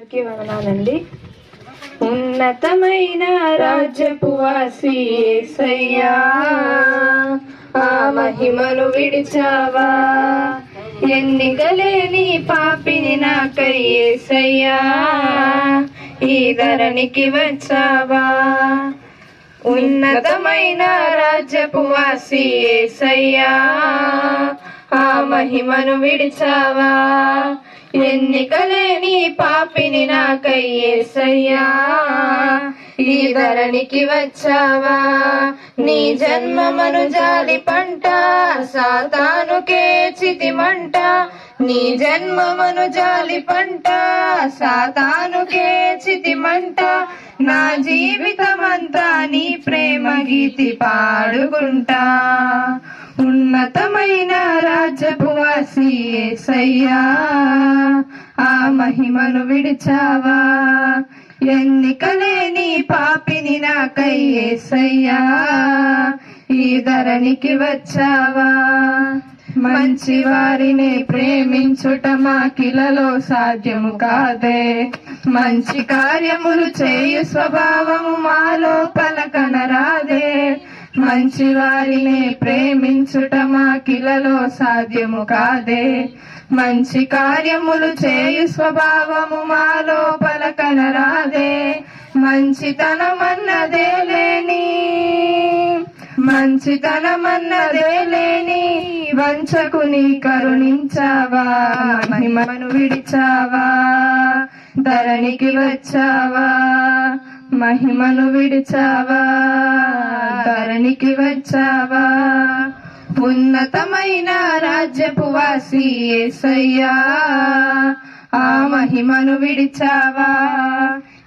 అందరికీ వందనాలండి. ఉన్నతమైన రాజ్యపు వాసి ఆ మహిమను విడిచావా? ఎన్నికలేని పాపిని నాకై యేసయ్యా ఈ ధరణికి వచ్చావా? ఉన్నతమైన రాజ్యపు వాసి ఆ మహిమను విడిచావా? ఎన్నికలేని పాపిని నాకై యేసయ్యా ఈ ధరణికి వచ్చావా? నీ జన్మమను జాలి పంట సాతానుకే చితిమంట. నీ జన్మమను జాలి పంట సాతానుకే చితిమంట. నా జీవితమంతా నీ ప్రేమ గీతి పాడుకుంటా. ఉన్నతమైన రాజ్యపు వాసి ఆ మహిమను విడిచావా? ఎన్నికలేని పాపిని నాకై యేసయ్యా ఈ ధరణికి వచ్చావా? మంచి వారిని ప్రేమించుట మాకిలలో సాధ్యము కాదే. మంచి కార్యములు చేయు స్వభావము మాలో పలకనరాదే మంచి వారిని ప్రేమించుట మాకిలలో సాధ్యము కాదే. మంచి కార్యములు చేయు స్వభావము మాలో పలకనరాదే మంచితనమన్నదే లేని మంచితనమన్నదే లేని వంచకుని కరుణించావా మహిమను విడిచావా ధరణికి వచ్చావా మహిమను విడిచావా. ధరణికి వచ్చావా? ఉన్నతమైన రాజ్యపు వాసి ఏసయ్యా ఆ మహిమను విడిచావా?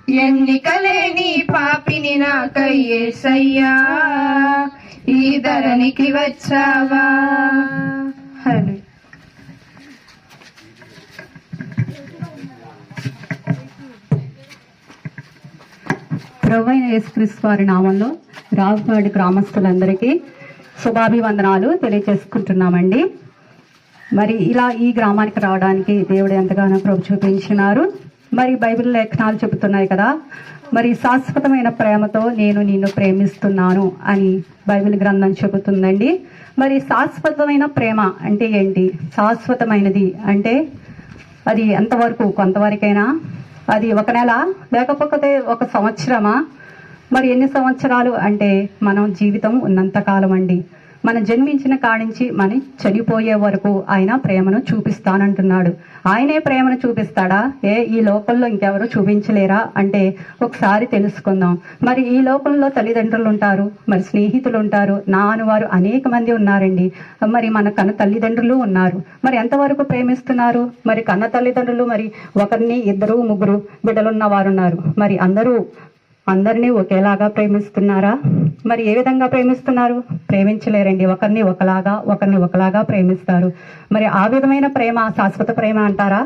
ఎన్నికలేని పాపిని నాకై యేసయ్యా ఈ ధరణికి వచ్చావా? హలో. ప్రొవైన యేసుక్రీస్తు వారి నామంలో రావుపాడి గ్రామస్తులందరికీ శుభాభివందనాలు తెలియజేసుకుంటున్నామండి. మరి ఇలా ఈ గ్రామానికి రావడానికి దేవుడు ఎంతగానో ప్రభు చూపించినారు. మరి బైబిల్ లేఖనాలు చెబుతున్నాయి కదా. మరి శాశ్వతమైన ప్రేమతో నేను నిన్ను ప్రేమిస్తున్నాను అని బైబిల్ గ్రంథం చెబుతుందండి. మరి శాశ్వతమైన ప్రేమ అంటే ఏంటి? శాశ్వతమైనది అంటే అది ఎంతవరకు కొంతవరకైనా? అది ఒక నెల లేకపోతే ఒక సంవత్సరమా? మరి ఎన్ని సంవత్సరాలు అంటే మనం జీవితం ఉన్నంత కాలం అండి మనం జన్మించిన కాడించి మన చనిపోయే వరకు ఆయన ప్రేమను చూపిస్తానంటున్నాడు. ఆయనే ప్రేమను చూపిస్తాడా? ఏ ఈ లోకంలో ఇంకెవరు చూపించలేరా? అంటే ఒకసారి తెలుసుకుందాం. మరి ఈ లోకంలో తల్లిదండ్రులు ఉంటారు మరి స్నేహితులు ఉంటారు నా అనువారు అనేక మంది ఉన్నారండి. మరి మన కన్న తల్లిదండ్రులు ఉన్నారు. మరి ఎంతవరకు ప్రేమిస్తున్నారు? మరి కన్న తల్లిదండ్రులు మరి ఒకరిని ఇద్దరు ముగ్గురు బిడ్డలున్న వారు ఉన్నారు మరి అందరూ అందరినీ ఒకేలాగా ప్రేమిస్తున్నారా? మరి ఏ విధంగా ప్రేమిస్తున్నారు? ప్రేమించలేరండి. ఒకరిని ఒకలాగా ఒకరిని ఒకలాగా ప్రేమిస్తారు. మరి ఆ విధమైన ప్రేమ శాశ్వత ప్రేమ అంటారా?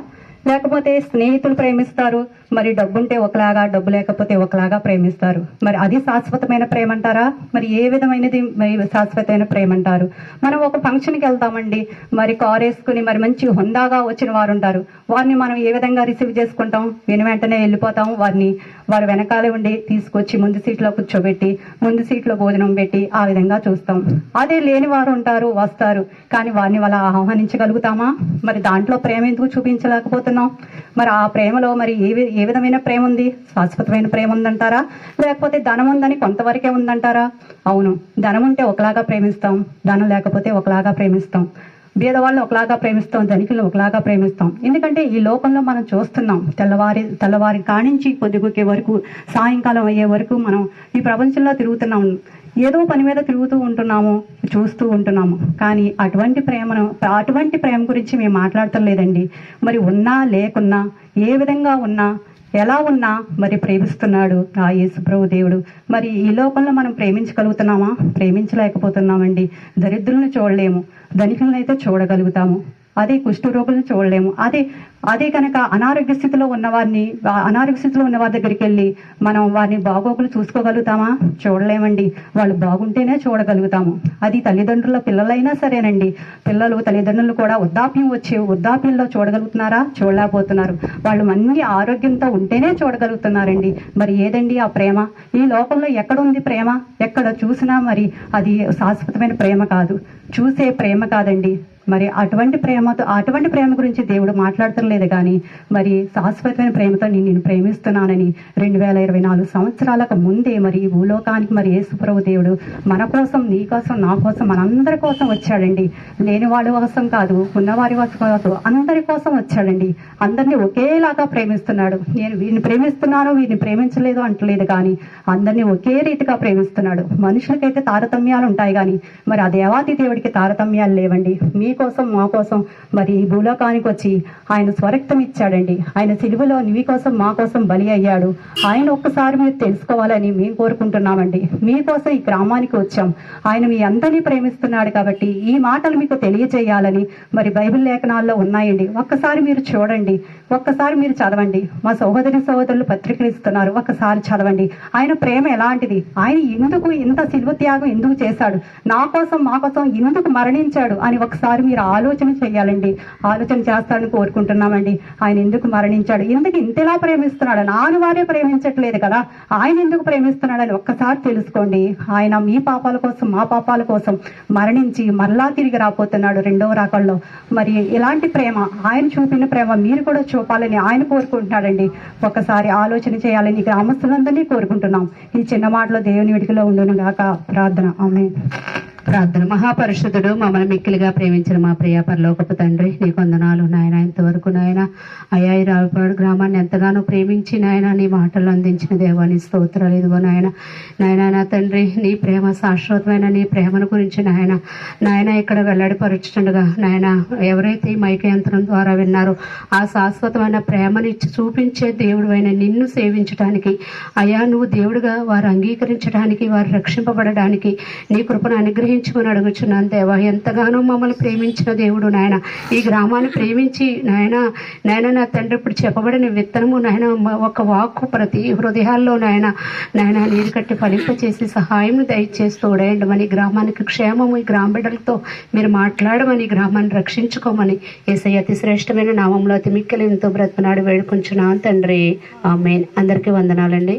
లేకపోతే స్నేహితులు ప్రేమిస్తారు. మరి డబ్బుంటే ఒకలాగా డబ్బు లేకపోతే ఒకలాగా ప్రేమిస్తారు. మరి అది శాశ్వతమైన ప్రేమ అంటారా? మరి ఏ విధమైనది మరి శాశ్వతమైన ప్రేమ అంటారు? మనం ఒక ఫంక్షన్కి వెళ్తామండి. మరి కార్ వేసుకుని మరి మంచి హుందాగా వచ్చిన వారు ఉంటారు. వారిని మనం ఏ విధంగా రిసీవ్ చేసుకుంటాం? విని వెంటనే వెళ్ళిపోతాం వారిని. వారు వెనకాలే ఉండి తీసుకొచ్చి ముందు సీట్లో కూర్చోబెట్టి ముందు సీట్లో భోజనం పెట్టి ఆ విధంగా చూస్తాం. అదే లేని వారు ఉంటారు వస్తారు. కానీ వారిని వాళ్ళ ఆహ్వానించగలుగుతామా? మరి దాంట్లో ప్రేమ ఎందుకు చూపించలేకపోతున్నాం? మరి ఆ ప్రేమలో మరి ఏ ఏ విధమైన ప్రేమ ఉంది? శాశ్వతమైన ప్రేమ ఉందంటారా? లేకపోతే ధనం ఉందని కొంతవరకే ఉందంటారా? అవును ధనం ఉంటే ఒకలాగా ప్రేమిస్తాం ధనం లేకపోతే ఒకలాగా ప్రేమిస్తాం. బీదవాళ్ళని ఒకలాగా ప్రేమిస్తాం ధనికులను ఒకలాగా ప్రేమిస్తాం. ఎందుకంటే ఈ లోకంలో మనం చూస్తున్నాం తెల్లవారి తెల్లవారి కానించి పొద్దుగుకే వరకు సాయంకాలం అయ్యే వరకు మనం ఈ ప్రపంచంలో తిరుగుతున్నాం. ఏదో పని మీద తిరుగుతూ ఉంటున్నాము చూస్తూ ఉంటున్నాము. కానీ అటువంటి ప్రేమను అటువంటి ప్రేమ గురించి మేము మాట్లాడటం లేదండి. మరి ఉన్నా లేకున్నా ఏ విధంగా ఉన్నా ఎలా ఉన్నా మరి ప్రేమిస్తున్నాడు ఆ యేసుప్రభు దేవుడు. మరి ఈ లోకంలో మనం ప్రేమించగలుగుతున్నామా? ప్రేమించలేకపోతున్నామండి. దరిద్రులను చూడలేము. ధనికులను అయితే చూడగలుగుతాము. అదే కుష్ఠరోగులను చూడలేము. అదే అదే కనుక అనారోగ్య స్థితిలో ఉన్న వారిని అనారోగ్య స్థితిలో ఉన్న వారి దగ్గరికి వెళ్ళి మనం వారిని బాగోగులు చూసుకోగలుగుతామా? చూడలేమండి. వాళ్ళు బాగుంటేనే చూడగలుగుతాము. అది తల్లిదండ్రుల పిల్లలైనా సరేనండి. పిల్లలు తల్లిదండ్రులు కూడా వృద్ధాప్యం వచ్చి వృద్ధాప్యంలో చూడగలుగుతున్నారా? చూడలేకపోతున్నారు. వాళ్ళు మంచి ఆరోగ్యంతో ఉంటేనే చూడగలుగుతున్నారండి. మరి ఏదండి ఆ ప్రేమ? ఈ లోకంలో ఎక్కడ ఉంది ప్రేమ? ఎక్కడ చూసినా మరి అది శాశ్వతమైన ప్రేమ కాదు. చూసే ప్రేమ కాదండి. మరి అటువంటి ప్రేమతో అటువంటి ప్రేమ గురించి దేవుడు మాట్లాడతలేదు కానీ మరి శాశ్వతమైన ప్రేమతో నేను నేను ప్రేమిస్తున్నానని రెండు వేల ఇరవై నాలుగు సంవత్సరాలకు ముందే మరి భూలోకానికి మరి యేసుప్రభు దేవుడు మన కోసం నీ కోసం నా కోసం మనందరి కోసం వచ్చాడండి. లేని వాళ్ళ కోసం కాదు ఉన్నవారి కోసం అందరి కోసం వచ్చాడండి. అందరినీ ఒకేలాగా ప్రేమిస్తున్నాడు. నేను వీడిని ప్రేమిస్తున్నాను వీడిని ప్రేమించలేదు అంటలేదు కానీ అందరినీ ఒకే రీతిగా ప్రేమిస్తున్నాడు. మనుషులకైతే తారతమ్యాలు ఉంటాయి కానీ మరి ఆ దేవాది దేవుడికి తారతమ్యాలు లేవండి. మీకోసం మా కోసం మరి ఈ భూలోకానికి వచ్చి ఆయన స్వరక్తం ఇచ్చాడండి ఆయన సిలువలో నీ కోసం మా కోసం బలి అయ్యాడు. ఆయన ఒక్కసారి మీరు తెలుసుకోవాలని మేము కోరుకుంటున్నామండి. మీకోసం ఈ గ్రామానికి వచ్చాం. ఆయన మీ అందరినీ ప్రేమిస్తున్నాడు కాబట్టి ఈ మాటలు మీకు తెలియజేయాలని మరి బైబిల్ లేఖనాల్లో ఉన్నాయండి. ఒక్కసారి మీరు చూడండి. ఒక్కసారి మీరు చదవండి. మా సహోదరి సహోదరులు పత్రికలు ఇస్తున్నారు. ఒక్కసారి చదవండి. ఆయన ప్రేమ ఎలాంటిది? ఆయన ఎందుకు ఇంత శిల్వ త్యాగం ఎందుకు చేశాడు? నా కోసం మా కోసం ఎందుకు మరణించాడు? అని ఒకసారి మీరు ఆలోచన చేయాలండి. ఆలోచన చేస్తారని కోరుకుంటున్నామండి ఆయన ఎందుకు మరణించాడు? ఎందుకు ఇంతలా ప్రేమిస్తున్నాడు? నాను వారే ప్రేమించట్లేదు కదా. ఆయన ఎందుకు ప్రేమిస్తున్నాడని ఒక్కసారి తెలుసుకోండి. ఆయన మీ పాపాల కోసం మా పాపాల కోసం మరణించి మరలా తిరిగి రాబోతున్నాడు రెండవ రాకల్లో మరి ఇలాంటి ప్రేమ ఆయన చూపిన ప్రేమ మీరు కూడా చూపాలని ఆయన కోరుకుంటున్నాడండి. ఒకసారి ఆలోచన చేయాలని గ్రామస్తులందరినీ కోరుకుంటున్నాం. ఈ చిన్న మాటలో దేవుని విడికిలో ఉండును గాక. ప్రార్థన. ఆమె ప్రార్థన. మహాపరిషుద్ధుడు మమ్మల్ని మిక్కిలిగా ప్రేమించిన మా ప్రియ పరలోకపు తండ్రి నీ కొందనాలు నాయన ఇంతవరకు నాయన అయ్యాయి రావిపాడు గ్రామాన్ని ఎంతగానో ప్రేమించి నాయన నీ మాటలు అందించిన దేవాని స్తోత్రాలు ఇదిగో నాయన. నాయన నా తండ్రి నీ ప్రేమ శాశ్వతమైన నీ ప్రేమను గురించి నాయన. నాయన ఇక్కడ వెల్లడిపరుచుండగా నాయన ఎవరైతే ఈ మైక యంత్రం ద్వారా విన్నారో ఆ శాశ్వతమైన ప్రేమని చూపించే దేవుడు అయిన నిన్ను సేవించడానికి అయ్యా నువ్వు దేవుడిగా వారు అంగీకరించడానికి వారు రక్షింపబడడానికి నీ కృపను అనుగ్రహించుకుని అడుగుచున్నాను దేవా. ఎంతగానో మమ్మల్ని ప్రేమించిన దేవుడు నాయన. ఈ గ్రామాన్ని ప్రేమించి నాయన నాయన నా తండ్రి ఇప్పుడు చెప్పబడిన విత్తనము నాయన ఒక వాక్కు ప్రతి హృదయాల్లో నాయన నాయన నీరు కట్టి ఫలింప చేసి సహాయం దయచేసి తోడేయండి మన గ్రామానికి క్షేమము ఈ గ్రామ బిడ్డలతో మీరు మాట్లాడమని ఈ గ్రామాన్ని రక్షించుకోమని ఏసై అతి శ్రేష్టమైన నామంలో అతి మిక్కలు ఎంతో బ్రతనాడు వేడుకుంటున్నాను తండ్రి. ఆమె అందరికీ వందనాలండి.